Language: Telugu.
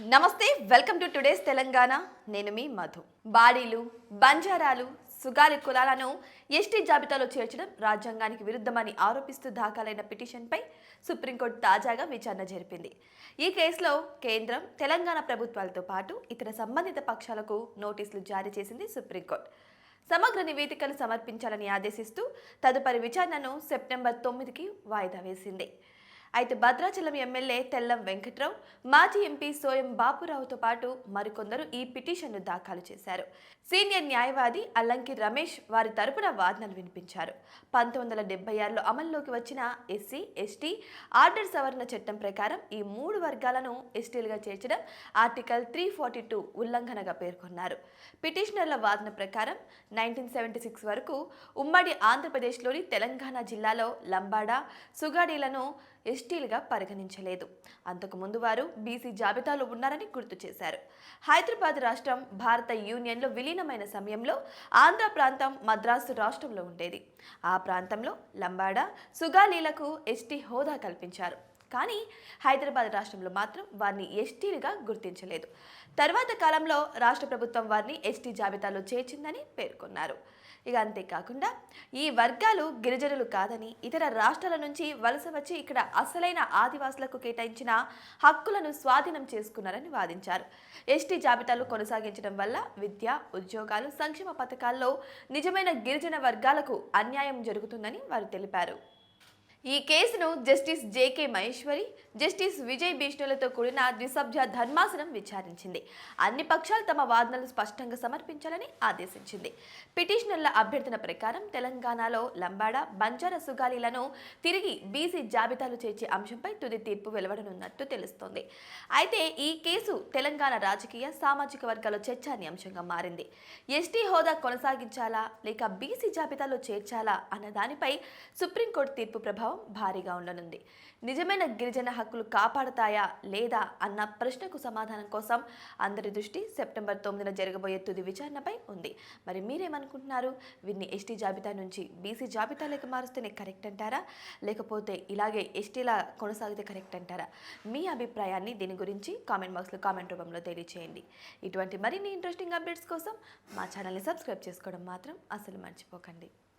నమస్తే వెల్కమ్ టు టుడేస్ తెలంగాణ. నేను మీ మధు. బాడీలు బంజారాలు సుగాలి కులాలను ఎస్టీ జాబితాలో చేర్చడం రాజ్యాంగానికి విరుద్ధమని ఆరోపిస్తూ దాఖలైన పిటిషన్పై సుప్రీంకోర్టు తాజాగా విచారణ జరిపింది. ఈ కేసులో కేంద్రం తెలంగాణ ప్రభుత్వాలతో పాటు ఇతర సంబంధిత పక్షాలకు నోటీసులు జారీ చేసింది సుప్రీంకోర్టు. సమగ్ర నివేదికలు సమర్పించాలని ఆదేశిస్తూ తదుపరి విచారణను సెప్టెంబర్ తొమ్మిదికి వాయిదా వేసింది. అయితే భద్రాచలం ఎమ్మెల్యే తెల్లం వెంకట్రావు మాజీ ఎంపీ సోయం బాపురావుతో పాటు మరికొందరు ఈ పిటిషన్ను దాఖలు చేశారు. సీనియర్ న్యాయవాది అల్లంకి రమేష్ వారి తరపున వాదనలు వినిపించారు. పంతొమ్మిది వందల డెబ్బై ఆరులో అమల్లోకి వచ్చిన ఎస్సీ ఎస్టీ ఆర్డర్ సవరణ చట్టం ప్రకారం ఈ మూడు వర్గాలను ఎస్టీలుగా చేర్చడం ఆర్టికల్ త్రీ ఫార్టీ టూ ఉల్లంఘనగా పేర్కొన్నారు. పిటిషనర్ల వాదన ప్రకారం నైన్టీన్ సెవెంటీ సిక్స్ వరకు ఉమ్మడి ఆంధ్రప్రదేశ్లోని తెలంగాణ జిల్లాలో లంబాడా సుగాడీలను ఎస్ ఎస్టీలుగా పరిగణించలేదు. అంతకు ముందు వారు బీసీ జాబితాలో ఉన్నారని గుర్తు చేశారు. హైదరాబాద్ రాష్ట్రం భారత యూనియన్లో విలీనమైన సమయంలో ఆంధ్ర ప్రాంతం మద్రాసు రాష్ట్రంలో ఉండేది. ఆ ప్రాంతంలో లంబాడా సుగాలీలకు ఎస్టీ హోదా కల్పించారు. కానీ హైదరాబాద్ రాష్ట్రంలో మాత్రం వారిని ఎస్టీలుగా గుర్తించలేదు. తర్వాత కాలంలో రాష్ట్ర ప్రభుత్వం వారిని ఎస్టీ జాబితాలో చేర్చిందని పేర్కొన్నారు. ఇక అంతేకాకుండా ఈ వర్గాలు గిరిజనులు కాదని ఇతర రాష్ట్రాల నుంచి వలస వచ్చి ఇక్కడ అసలైన ఆదివాసులకు కేటాయించిన హక్కులను స్వాధీనం చేసుకున్నారని వాదించారు. ఎస్టీ జాబితాలు కొనసాగించడం వల్ల విద్య ఉద్యోగాలు సంక్షేమ పథకాల్లో నిజమైన గిరిజన వర్గాలకు అన్యాయం జరుగుతుందని వారు తెలిపారు. ఈ కేసును justice JK Maheshwari justice Vijay బిష్ణులతో కూడిన ద్విసభ్య ధర్మాసనం విచారించింది. అన్ని పక్షాలు తమ వాదనలు స్పష్టంగా సమర్పించాలని ఆదేశించింది. పిటిషనర్ల అభ్యర్థన ప్రకారం తెలంగాణలో లంబాడ బంజారా సుగాలీలను తిరిగి బీసీ జాబితాలు చేర్చే అంశంపై తుది తీర్పు వెలువడనున్నట్టు తెలుస్తోంది. అయితే ఈ కేసు తెలంగాణ రాజకీయ సామాజిక వర్గాల చర్చానీయాంశంగా మారింది. ఎస్టీ హోదా కొనసాగించాలా లేక బీసీ జాబితాలో చేర్చాలా అన్న దానిపై సుప్రీంకోర్టు తీర్పు ప్రభావం భారీగా ఉండనుంది. నిజమైన గిరిజన హక్కులు కాపాడతాయా లేదా అన్న ప్రశ్నకు సమాధానం కోసం అందరి దృష్టి సెప్టెంబర్ తొమ్మిదిన జరగబోయే తుది విచారణపై ఉంది. మరి మీరేమనుకుంటున్నారు? వీరిని ఎస్టీ జాబితా నుంచి బీసీ జాబితాలోకి మారుస్తేనే కరెక్ట్ అంటారా? లేకపోతే ఇలాగే ఎస్టీలా కొనసాగితే కరెక్ట్ అంటారా? మీ అభిప్రాయాన్ని దీని గురించి కామెంట్ బాక్స్లో కామెంట్ రూపంలో తెలియచేయండి. ఇటువంటి మరిన్ని ఇంట్రెస్టింగ్ అప్డేట్స్ కోసం మా ఛానల్ని సబ్స్క్రైబ్ చేసుకోవడం మాత్రం అసలు మర్చిపోకండి.